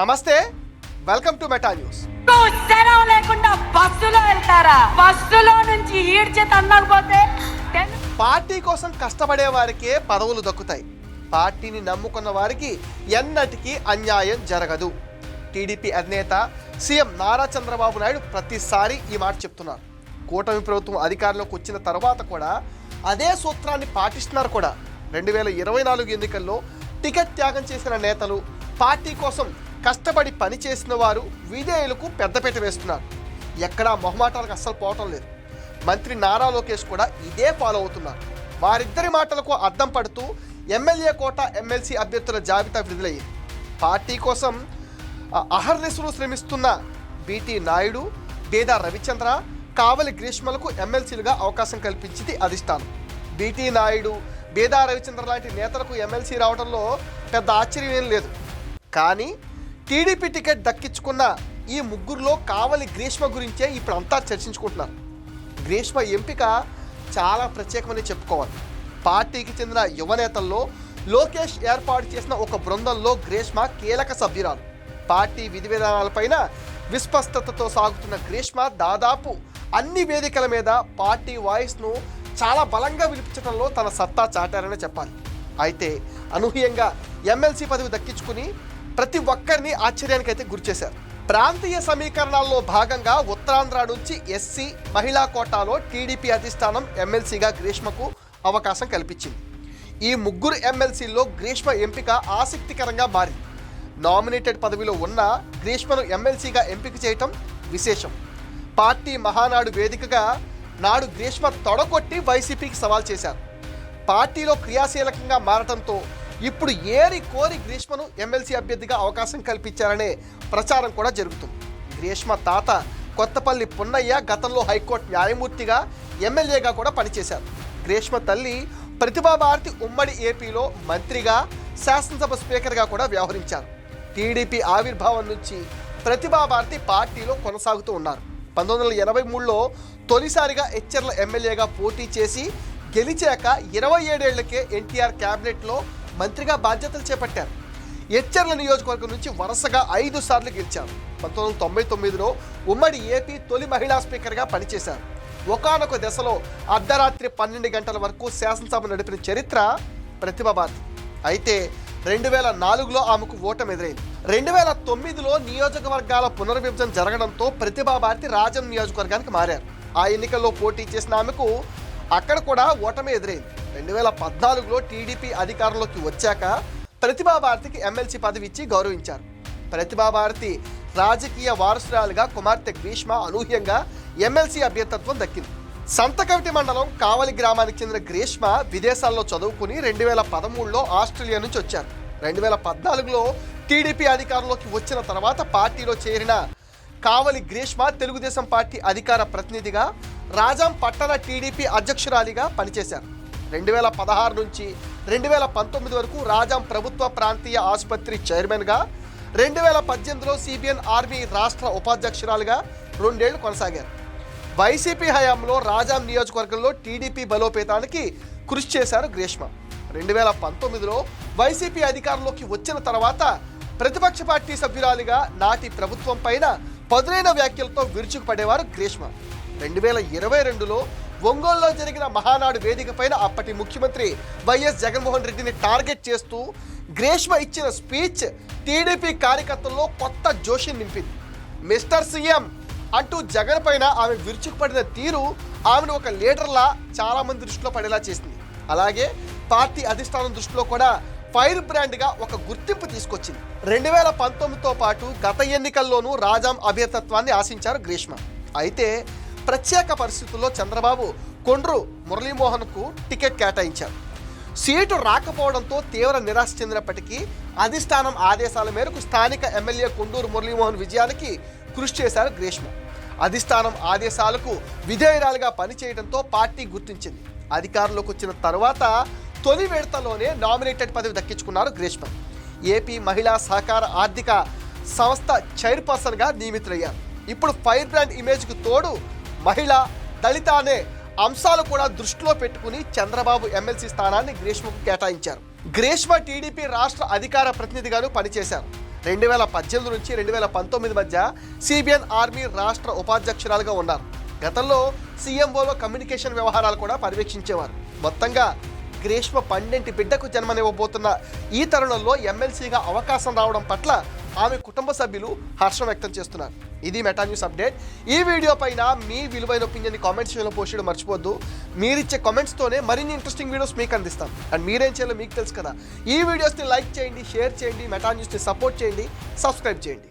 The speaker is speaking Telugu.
నమస్తే వెల్కమ్ టు మెటా న్యూస్ సెలవు లేకుండా బస్సులో వెళ్తారా? బస్సులో నుంచి ఈడ్చి తన్నకపోతే టెన్ పార్టీ కోసం కష్టపడే వారికే పదవులు దక్కుతాయి. పార్టీని నమ్ముకున్న వారికి ఎన్నటికీ అన్యాయం జరగదు. టీడీపీ అధినేత సీఎం నారా చంద్రబాబు నాయుడు ప్రతిసారి ఈ మాట చెప్తున్నారు. కూటమి ప్రభుత్వం అధికారంలోకి వచ్చిన తర్వాత కూడా అదే సూత్రాన్ని పాటిస్తున్నారు కూడా. రెండు వేల ఇరవై నాలుగు ఎన్నికల్లో టికెట్ త్యాగం చేసిన నేతలు పార్టీ కోసం కష్టపడి పనిచేసిన వారు విధేయులకు పెద్దపీట వేస్తున్నారు. ఎక్కడా మొహమాటాలకు అస్సలు పోవటం లేదు. మంత్రి నారా లోకేష్ కూడా ఇదే ఫాలో అవుతున్నారు. వారిద్దరి మాటలకు అద్దం పడుతూ ఎమ్మెల్యే కోట ఎమ్మెల్సీ అభ్యర్థుల జాబితా విడుదలయ్యింది. పార్టీ కోసం అహర్నిశలు శ్రమిస్తున్న బీటీ నాయుడు బేదా రవిచంద్ర కావలి గ్రీష్మలకు ఎమ్మెల్సీలుగా అవకాశం కల్పించింది అధిష్టానం. బీటీ నాయుడు బేదా రవిచంద్ర లాంటి నేతలకు ఎమ్మెల్సీ రావడంలో పెద్ద ఆశ్చర్యం ఏం లేదు. కానీ టీడీపీ టికెట్ దక్కించుకున్న ఈ ముగ్గురులో కావలి గ్రీష్మ గురించే ఇప్పుడు అంతా చర్చించుకుంటున్నారు. గ్రీష్మ ఎంపిక చాలా ప్రత్యేకమని చెప్పుకోవాలి. పార్టీకి చెందిన యువనేతల్లో లోకేష్ ఏర్పాటు చేసిన ఒక బృందంలో గ్రీష్మ కీలక సభ్యురాలు. పార్టీ విధి విధానాలపైన విస్పష్టతతో సాగుతున్న గ్రీష్మ దాదాపు అన్ని వేదికల మీద పార్టీ వాయిస్ను చాలా బలంగా వినిపించడంలో తన సత్తా చాటారనే చెప్పాలి. అయితే అనూహ్యంగా ఎమ్మెల్సీ పదవి దక్కించుకుని ప్రతి ఒక్కరిని ఆశ్చర్యానికైతే గురిచేశారు ప్రాంతీయ సమీకరణాల్లో భాగంగా ఉత్తరాంధ్ర నుంచి ఎస్సీ మహిళా కోటాలో టీడీపీ అధిష్టానం ఎమ్మెల్సీగా గ్రీష్మకు అవకాశం కల్పించింది. ఈ ముగ్గురు ఎమ్మెల్సీల్లో గ్రీష్మ ఎంపిక ఆసక్తికరంగా మారింది. నామినేటెడ్ పదవిలో ఉన్న గ్రీష్మను ఎమ్మెల్సీగా ఎంపిక చేయటం విశేషం. పార్టీ మహానాడు వేదికగా నాడు గ్రీష్మ తొడగొట్టి వైసీపీకి సవాల్ చేశారు. పార్టీలో క్రియాశీలకంగా మారటంతో ఇప్పుడు ఏరి కోరి గ్రీష్మను ఎమ్మెల్సీ అభ్యర్థిగా అవకాశం కల్పించారనే ప్రచారం కూడా జరుగుతుంది. గ్రీష్మ తాత కొత్తపల్లి పున్నయ్య గతంలో హైకోర్టు న్యాయమూర్తిగా ఎమ్మెల్యేగా కూడా పనిచేశారు. గ్రీష్మ తల్లి ప్రతిభా భారతి ఉమ్మడి ఏపీలో మంత్రిగా శాసనసభ స్పీకర్గా కూడా వ్యవహరించారు. టీడీపీ ఆవిర్భావం నుంచి ప్రతిభా భారతి పార్టీలో కొనసాగుతూ ఉన్నారు. పంతొమ్మిది వందల ఎనభై మూడులో తొలిసారిగా హెచ్చర్ల ఎమ్మెల్యేగా పోటీ చేసి గెలిచాక ఇరవై ఏడేళ్ళకే ఎన్టీఆర్ క్యాబినెట్లో మంత్రిగా బాధ్యతలు చేపట్టారు. ఎచ్చర్ల నియోజకవర్గం నుంచి వరుసగా ఐదు సార్లు గెలిచారు. పంతొమ్మిది వందల తొంభై తొమ్మిదిలో ఉమ్మడి ఏపీ తొలి మహిళా స్పీకర్గా పనిచేశారు. ఒకానొక దశలో అర్ధరాత్రి పన్నెండు గంటల వరకు శాసనసభ నడిపిన చరిత్ర ప్రతిభాబాద్. అయితే రెండు వేల నాలుగులో ఆమెకు ఓటమి ఎదురైంది రెండు వేల తొమ్మిదిలో నియోజకవర్గాల పునర్విభజన జరగడంతో ప్రతిభాభారతి రాజం నియోజకవర్గానికి మారారు. ఆ ఎన్నికల్లో పోటీ చేసిన ఆమెకు అక్కడ కూడా ఓటమి ఎదురైంది. రెండు వేల పద్నాలుగులో టీడీపీ అధికారంలోకి వచ్చాక ప్రతిభా భారతికి ఎమ్మెల్సీ పదవి ఇచ్చి గౌరవించారు. ప్రతిభా భారతి రాజకీయ వారసురాలుగా కుమార్తె గ్రీష్మ అనూహ్యంగా ఎమ్మెల్సీ అభ్యర్థత్వం దక్కింది. సంతకవిటి మండలం కావలి గ్రామానికి చెందిన గ్రీష్మ విదేశాల్లో చదువుకుని రెండు వేల పదమూడులో ఆస్ట్రేలియా నుంచి వచ్చారు. రెండు వేల పద్నాలుగులో టీడీపీ అధికారంలోకి వచ్చిన తర్వాత పార్టీలో చేరిన కావలి గ్రీష్మ తెలుగుదేశం పార్టీ అధికార ప్రతినిధిగా రాజాం పట్టణ టీడీపీ అధ్యక్షురాలిగా పనిచేశారు. రెండు వేల పదహారు నుంచి రెండు వేల పంతొమ్మిది వరకు రాజాం ప్రభుత్వ ప్రాంతీయ ఆసుపత్రి చైర్మన్గా రెండు వేల పద్దెనిమిదిలో సిబిఎన్ ఆర్మీ రాష్ట్ర ఉపాధ్యక్షురాలుగా రెండేళ్ళు కొనసాగారు. వైసీపీ హయాంలో రాజాం నియోజకవర్గంలో టీడీపీ బలోపేతానికి కృషి చేశారు గ్రీష్మ. రెండు వేల పంతొమ్మిదిలో వైసీపీ అధికారంలోకి వచ్చిన తర్వాత ప్రతిపక్ష పార్టీ సభ్యురాలిగా నాటి ప్రభుత్వం పైన పదునైన వ్యాఖ్యలతో విరుచుకుపడేవారు గ్రీష్మ. రెండు వేల ఇరవై రెండులో ఒంగోలులో జరిగిన మహానాడు వేదిక పైన అప్పటి ముఖ్యమంత్రి వైఎస్ జగన్మోహన్ రెడ్డిని టార్గెట్ చేస్తూ గ్రీష్మ ఇచ్చిన స్పీచ్ టీడీపీ కార్యకర్తల్లో కొత్త జోషి నింపింది. మిస్టర్ సీఎం అంటూ జగన్ పైన ఆమె విరుచుకుపడిన తీరు ఆమెను ఒక లీడర్లా చాలా మంది దృష్టిలో పడేలా చేసింది. అలాగే పార్టీ అధిష్టానం దృష్టిలో కూడా ఫైర్ బ్రాండ్గా ఒక గుర్తింపు తీసుకొచ్చింది. రెండు వేల పంతొమ్మిదితో పాటు గత ఎన్నికల్లోనూ రాజాం అభ్యర్థత్వాన్ని ఆశించారు గ్రీష్మ. అయితే ప్రత్యేక పరిస్థితుల్లో చంద్రబాబు కొండ్రు మురళీమోహన్కు టికెట్ కేటాయించారు. సీటు రాకపోవడంతో తీవ్ర నిరాశ చెందినప్పటికీ అధిష్టానం ఆదేశాల మేరకు స్థానిక ఎమ్మెల్యే కొండూరు మురళీమోహన్ విజయానికి కృషి చేశారు గ్రీష్మ. అధిష్టానం ఆదేశాలకు విధేయురాలుగా పనిచేయడంతో పార్టీ గుర్తించింది. అధికారంలోకి వచ్చిన తర్వాత తొలి విడతలోనే నామినేటెడ్ పదవి దక్కించుకున్నారు గ్రీష్మ. ఏపీ మహిళా సహకార ఆర్థిక సంస్థ చైర్పర్సన్గా నియమితులయ్యారు. ఇప్పుడు ఫైర్ బ్రాండ్ ఇమేజ్కు తోడు మహిళ దళిత అనే అంశాలు కూడా దృష్టిలో పెట్టుకుని చంద్రబాబు ఎమ్మెల్సీ స్థానాన్ని గ్రీష్మకు కేటాయించారు. గ్రీష్మ టీడీపీ రాష్ట్ర అధికార ప్రతినిధిగాను పనిచేశారు. రెండు వేల పద్దెనిమిది నుంచి రెండు వేల పంతొమ్మిది మధ్య సిబిఎన్ ఆర్మీ రాష్ట్ర ఉపాధ్యక్షురాలుగా ఉన్నారు. గతంలో సీఎంఓలో కమ్యూనికేషన్ వ్యవహారాలు కూడా పర్యవేక్షించేవారు. మొత్తంగా గ్రీష్మ పన్నెంటి బిడ్డకు జన్మనివ్వబోతున్న ఈ తరుణంలో ఎమ్మెల్సీగా అవకాశం రావడం పట్ల ఆమె కుటుంబ సభ్యులు హర్షం వ్యక్తం చేస్తున్నారు. ఇది మెటా న్యూస్ అప్డేట్ ఈ వీడియో పైన మీ విలువైన ఒపీనియన్ కామెంట్స్ చేయడం పోస్ట్ చేయడం మర్చిపోద్దు. మీరిచ్చే కామెంట్స్తోనే మరిన్ని ఇంట్రెస్టింగ్ వీడియోస్ మీకు అందిస్తాం. అండ్ మీరేం చేయాలో మీకు తెలుసు కదా. ఈ వీడియోస్ని లైక్ చేయండి షేర్ చేయండి మెటా న్యూస్ని సపోర్ట్ చేయండి సబ్స్క్రైబ్ చేయండి.